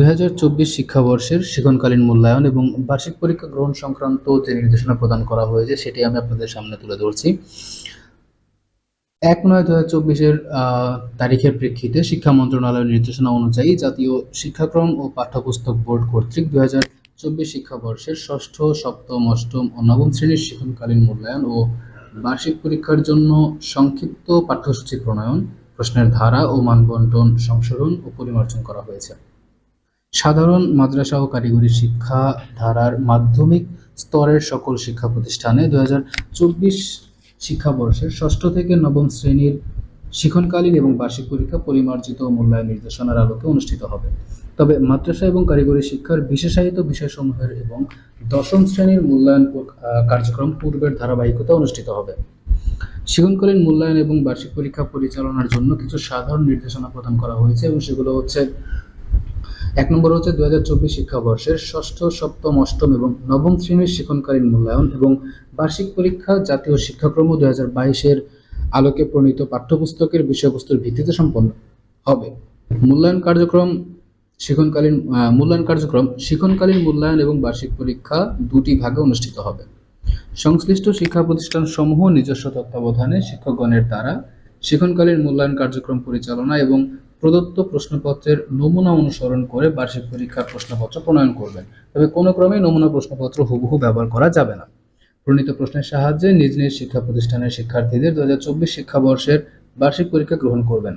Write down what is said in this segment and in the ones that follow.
দুই হাজার চব্বিশ শিক্ষাবর্ষের শিক্ষণকালীন মূল্যায়ন এবং বার্ষিক পরীক্ষা গ্রহণ সংক্রান্ত যে নির্দেশনা প্রদান করা হয়েছে, সেটি আমি আপনাদের সামনে তুলে ধরছি। এক নয় দু হাজার চব্বিশের তারিখের প্রেক্ষিতে শিক্ষা মন্ত্রণালয়ের নির্দেশনা অনুযায়ী জাতীয় শিক্ষাক্রম ও পাঠ্যপুস্তক বোর্ড কর্তৃক দুই হাজার চব্বিশ শিক্ষাবর্ষের ষষ্ঠ, সপ্তম, অষ্টম ও নবম শ্রেণির শিক্ষণকালীন মূল্যায়ন ও বার্ষিক পরীক্ষার জন্য সংক্ষিপ্ত পাঠ্যসূচি প্রণয়ন, প্রশ্নের ধারা ও মানবন্টন সংশোধন ও পরিমার্জন করা হয়েছে। সাধারণ মাদ্রাসা ও কারিগরি শিক্ষা ধারার মাধ্যমিক স্তরের সকল শিক্ষা প্রতিষ্ঠানে দু হাজার চব্বিশ শিক্ষাবর্ষের ষষ্ঠ থেকে নবম শ্রেণির শিক্ষণকালীন এবং বার্ষিক পরীক্ষা পরিমার্জিত ও মূল্যায়ন নির্দেশনার আলোকে অনুষ্ঠিত হবে। তবে মাদ্রাসা এবং কারিগরি শিক্ষার বিশেষায়িত বিষয়সমূহের এবং দশম শ্রেণির মূল্যায়ন কার্যক্রম পূর্বের ধারাবাহিকতা অনুষ্ঠিত হবে। শিক্ষণকালীন মূল্যায়ন এবং বার্ষিক পরীক্ষা পরিচালনার জন্য কিছু সাধারণ নির্দেশনা প্রদান করা হয়েছে এবং সেগুলো হচ্ছে এক নম্বর হচ্ছে দু হাজার চব্বিশ শিক্ষাবর্ষের ষষ্ঠ, সপ্তম, অষ্টম এবং নবম শ্রেণির শিক্ষণকালীন মূল্যায়ন এবং বার্ষিক পরীক্ষা, জাতীয় শিক্ষাক্রম দু হাজার বাইশের আলোকে প্রণীত পাঠ্যপুস্তকের বিষয়বস্তুর ভিত্তিতে সম্পন্ন হবে। মূল্যায়ন কার্যক্রম শিক্ষণকালীন মূল্যায়ন কার্যক্রম শিক্ষণকালীন মূল্যায়ন এবং বার্ষিক পরীক্ষা দুটি ভাগে অনুষ্ঠিত হবে। সংশ্লিষ্ট শিক্ষা প্রতিষ্ঠান সমূহ নিজস্ব তত্ত্বাবধানে শিক্ষকগণের দ্বারা শিক্ষণকালীন মূল্যায়ন কার্যক্রম পরিচালনা এবং প্রদত্ত প্রশ্নপত্রের নমুনা অনুসরণ করে বার্ষিক পরীক্ষার প্রশ্নপত্র প্রণয়ন করবেন। তবে কোনো ক্রমে নমুনা প্রশ্নপত্র হুবহু ব্যবহার করা যাবে না। প্রণীত প্রশ্নের সাহায্যে নিজ নিজ শিক্ষা প্রতিষ্ঠানের শিক্ষার্থীদের দু হাজার চব্বিশ শিক্ষাবর্ষের বার্ষিক পরীক্ষা গ্রহণ করবেন।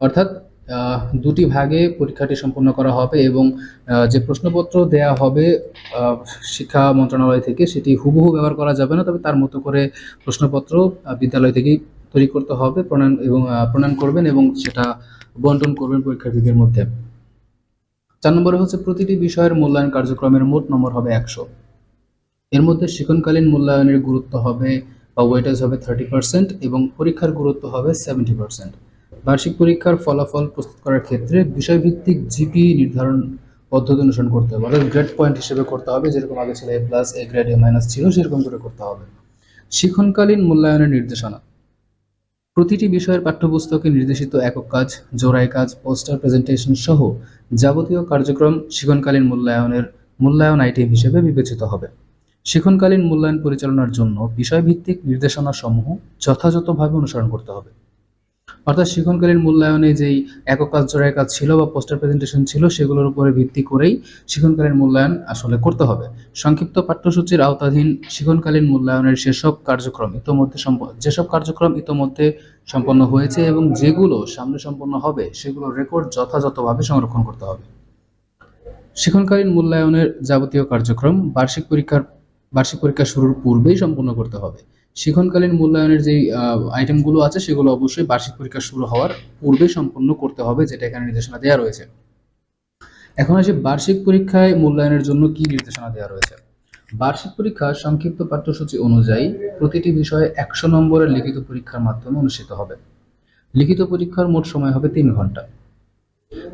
অর্থাৎ দুটি ভাগে পরীক্ষাটি সম্পন্ন করা হবে এবং যে প্রশ্নপত্র দেয়া হবে শিক্ষা মন্ত্রণালয় থেকে সেটি হুবহু ব্যবহার করা যাবে না। তবে তার মতো করে প্রশ্নপত্র বিদ্যালয় থেকেই তৈরি করতে হবে, প্রণয়ন এবং প্রণয়ন করবেন এবং সেটা বন্টন করবেন পরীক্ষার্থীদের মধ্যে। চার নম্বরে হচ্ছে প্রতিটি বিষয়ের মূল্যায়ন কার্যক্রমের মোট নম্বর হবে একশো। এর মধ্যে শিক্ষণকালীন মূল্যায়নের গুরুত্ব হবে বা ওয়েটেজ হবে থার্টি পার্সেন্ট এবং পরীক্ষার গুরুত্ব হবে সেভেন্টি পার্সেন্ট বার্ষিক পরীক্ষার ফলাফল প্রস্তুত করার ক্ষেত্রে বিষয়ভিত্তিক জিপি নির্ধারণ পদ্ধতি অনুসরণ করতে হবে, অর্থাৎ গ্রেড পয়েন্ট হিসেবে করতে হবে, যেরকম আগে ছিল A plus A grade A minus ছিল, সেরকম করে করতে হবে। শিক্ষণকালীন মূল্যায়নের নির্দেশনা। প্রতিটি বিষয়ের পাঠ্যপুস্তকে নির্দেশিত একক কাজ, জোড়াই কাজ, পোস্টার প্রেজেন্টেশন সহ যাবতীয় কার্যক্রম শিখনকালীন মূল্যায়নের মূল্যায়ন আইটেম হিসেবে বিবেচিত হবে। শিখনকালীন মূল্যায়ন পরিচালনার জন্য বিষয়ভিত্তিক নির্দেশনা সমূহ যথাযথভাবে অনুসরণ করতে হবে। অর্থাৎ শিক্ষণকালীন মূল্যায়নে যেই একক কাজ জোড়াই কাজ ছিল বা পোস্টার প্রেজেন্টেশন ছিল, সেগুলোর উপরে ভিত্তি করেই শিক্ষণকালীন মূল্যায়ন আসলে করতে হবে। সংক্ষিপ্ত পাঠ্যসূচির আওতাধীন শিক্ষণকালীন মূল্যায়নের সেসব কার্যক্রম ইতোমধ্যে যেসব কার্যক্রম ইতোমধ্যে সম্পন্ন হয়েছে এবং যেগুলো সামনে সম্পন্ন হবে, সেগুলো রেকর্ড যথাযথভাবে সংরক্ষণ করতে হবে। শিক্ষণকালীন মূল্যায়নের যাবতীয় কার্যক্রম বার্ষিক পরীক্ষার বার্ষিক পরীক্ষা শুরুর পূর্বেই সম্পন্ন করতে হবে। শিক্ষণকালীন মূল্যায়নের যে আইটেমগুলো আছে, সেগুলো অবশ্যই বার্ষিক পরীক্ষা শুরু হওয়ার পূর্বে সম্পন্ন করতে হবে, যেটা এখানে নির্দেশনা দেওয়া রয়েছে। এখন আসি বার্ষিক পরীক্ষায় মূল্যায়নের জন্য কি নির্দেশনা দেওয়া রয়েছে? বার্ষিক পরীক্ষা সংক্ষিপ্ত পাঠ্যসূচি অনুযায়ী প্রতিটি বিষয়ে একশো নম্বরের লিখিত পরীক্ষার মাধ্যমে অনুষ্ঠিত হবে। লিখিত পরীক্ষার মোট সময় হবে তিন ঘণ্টা।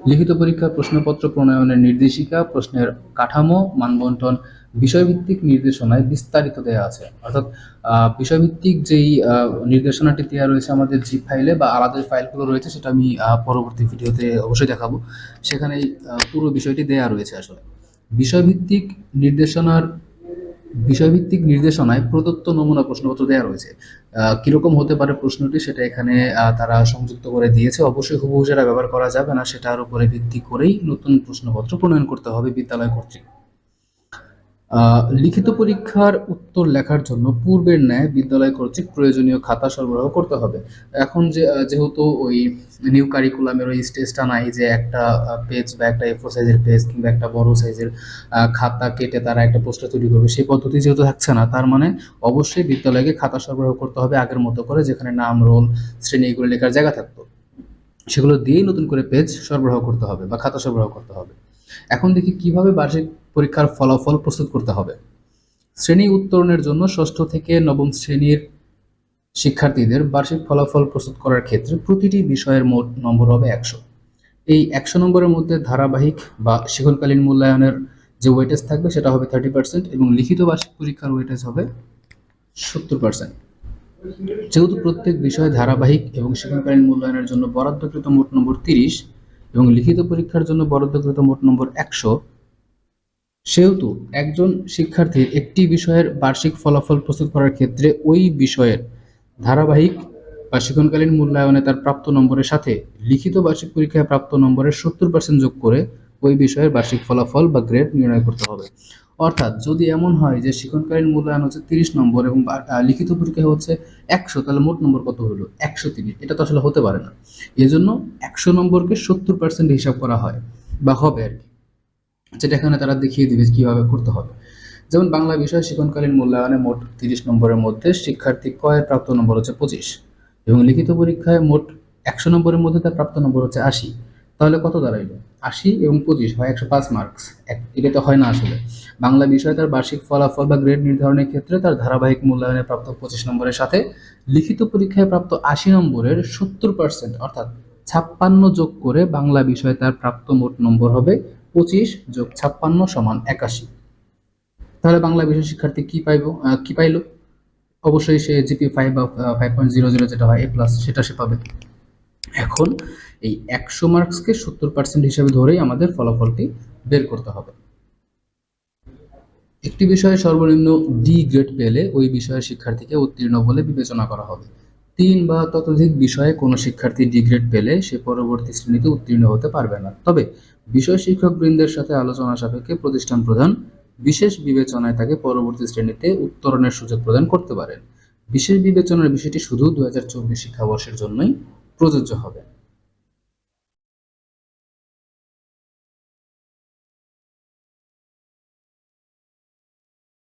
লিখিত পরীক্ষার প্রশ্নপত্র প্রণয়নের নির্দেশিকা, প্রশ্নের কাঠামো, মানবন্টন, বিষয়ভিত্তিক নির্দেশনায় বিস্তারিত দেওয়া আছে। অর্থাৎ বিষয়ভিত্তিক যেই নির্দেশনাটি দেওয়া রয়েছে আমাদের জি ফাইলে বা আলাদা ফাইলগুলো রয়েছে, সেটা আমি পরবর্তী ভিডিওতে অবশ্যই দেখাবো। সেখানে পুরো বিষয়টি দেওয়া রয়েছে আসলে। বিষয়ভিত্তিক নির্দেশনার বিষয়ভিত্তিক নির্দেশনায় প্রদত্ত নমুনা প্রশ্নপত্র দেওয়া রয়েছে। কীরকম হতে পারে প্রশ্নটি সেটা এখানে তারা সংযুক্ত করে দিয়েছে। অবশ্যই হুবহু সেটা ব্যবহার করা যাবে না, সেটার উপরে ভিত্তি করেই নতুন প্রশ্নপত্র প্রণয়ন করতে হবে বিদ্যালয় কর্তৃক। লিখিত পরীক্ষার উত্তর লেখার জন্য পূর্বের ন্যায় বিদ্যালয় কর্তৃক প্রয়োজনীয় খাতা সরবরাহ করতে হবে। এখন যে যেহেতু ওই নিউ কারিকুলামের ওই স্টেজটা নাই যে একটা পেজ বা একটা এফোর সাইজের পেজ কিংবা একটা বড় সাইজের খাতা কেটে তারা একটা পোস্টার তৈরি করবে, সেই পদ্ধতি যেহেতু থাকছে না, তার মানে অবশ্যই বিদ্যালয়কে খাতা সরবরাহ করতে হবে আগের মতো করে যেখানে নাম রোল শ্রেণি এগুলো লেখার জায়গা থাকতো। সেগুলো দিয়েই নতুন করে পেজ সরবরাহ করতে হবে বা খাতা সরবরাহ করতে হবে। এখন দেখি কীভাবে বার্ষিক পরীক্ষার ফলাফল প্রস্তুত করতে হবে। শ্রেণি উত্তরণের জন্য ষষ্ঠ থেকে নবম শ্রেণির শিক্ষার্থীদের বার্ষিক ফলাফল প্রস্তুত করার ক্ষেত্রে প্রতিটি বিষয়ের মোট নম্বর হবে একশো। এই একশো নম্বরের মধ্যে ধারাবাহিক বা শিক্ষণকালীন মূল্যায়নের যে ওয়েটেজ থাকবে সেটা হবে থার্টি পার্সেন্ট এবং লিখিত বার্ষিক পরীক্ষার ওয়েটেজ হবে সত্তর পার্সেন্ট যেহেতু প্রত্যেক বিষয়ে ধারাবাহিক এবং শিক্ষণকালীন মূল্যায়নের জন্য বরাদ্দকৃত মোট নম্বর তিরিশ এবং লিখিত পরীক্ষার জন্য বরাদ্দকৃত মোট নম্বর একশো সেহেতু একজন শিক্ষার্থীর একটি বিষয়ের বার্ষিক ফলাফল প্রস্তুত করার ক্ষেত্রে ওই বিষয়ের ধারাবাহিক বা শিক্ষণকালীন মূল্যায়নে তার প্রাপ্ত নম্বরের সাথে লিখিত বার্ষিক পরীক্ষায় প্রাপ্ত নম্বরের সত্তর পার্সেন্ট যোগ করে ওই বিষয়ের বার্ষিক ফলাফল বা গ্রেড নির্ণয় করতে হবে। অর্থাৎ যদি এমন হয় যে শিক্ষণকালীন মূল্যায়ন হচ্ছে তিরিশ নম্বর এবং লিখিত পরীক্ষা হচ্ছে একশো, তাহলে মোট নম্বর কত হলো? একশো তিরিশ এটা তো আসলে হতে পারে না। এজন্য একশো নম্বরকে সত্তর পার্সেন্ট হিসাব করা হয় বা হবে আর কি। যেটা এখানে তারা দেখিয়ে দিবে কীভাবে করতে হবে। যেমন বাংলা বিষয় শিক্ষণকালীন মূল্যায়নে মোট তিরিশ নম্বরের মধ্যে শিক্ষার্থী কয়ের প্রাপ্ত নম্বর হচ্ছে পঁচিশ এবং লিখিত পরীক্ষায় মোট একশো নম্বরের মধ্যে তার প্রাপ্ত নম্বর হচ্ছে আশি। তাহলে কত দাঁড়াইলো? আশি এবং পঁচিশ হয় একশো পাঁচ মার্কস। এটা তো হয় না আসলে। বাংলা বিষয়ে তার বার্ষিক ফলাফল বা গ্রেড নির্ধারণের ক্ষেত্রে তার ধারাবাহিক মূল্যায়নে প্রাপ্ত পঁচিশ নম্বরের সাথে লিখিত পরীক্ষায় প্রাপ্ত আশি নম্বরের সত্তর পার্সেন্ট অর্থাৎ ছাপ্পান্ন যোগ করে বাংলা বিষয়ে তার প্রাপ্ত মোট নম্বর হবে পঁচিশ যোগ ছাপ্পান্ন সমান একাশি। তাহলে বাংলা বিষয় শিক্ষার্থী কি পাইব কি পাইলো? অবশ্যই সে জিপি ফাইভ বা ফাইভ পয়েন্ট জিরো জিরো যেটা হয় এ প্লাস সেটা সে পাবে। এখন এই একশো মার্কসকে সত্তর পার্সেন্ট হিসাবে ধরেই আমাদের ফলাফলটি বের করতে হবে। একটি বিষয়ে সর্বনিম্ন ডি গ্রেড পেলে ওই বিষয়ের শিক্ষার্থীকে উত্তীর্ণ বলে বিবেচনা করা হবে। তিন বা ততোধিক বিষয়ে কোনো শিক্ষার্থী ডি গ্রেড পেলে সে পরবর্তী শ্রেণীতে উত্তীর্ণ হতে পারবে না। তবে বিষয় শিক্ষক বৃন্দের সাথে আলোচনা সাপেক্ষে প্রতিষ্ঠান প্রধান বিশেষ বিবেচনায় তাকে পরবর্তী শ্রেণীতে উত্তরণের সুযোগ প্রদান করতে পারেন। বিশেষ বিবেচনার বিষয়টি শুধু দু হাজার চব্বিশ শিক্ষাবর্ষের জন্যই প্রযোজ্য হবে।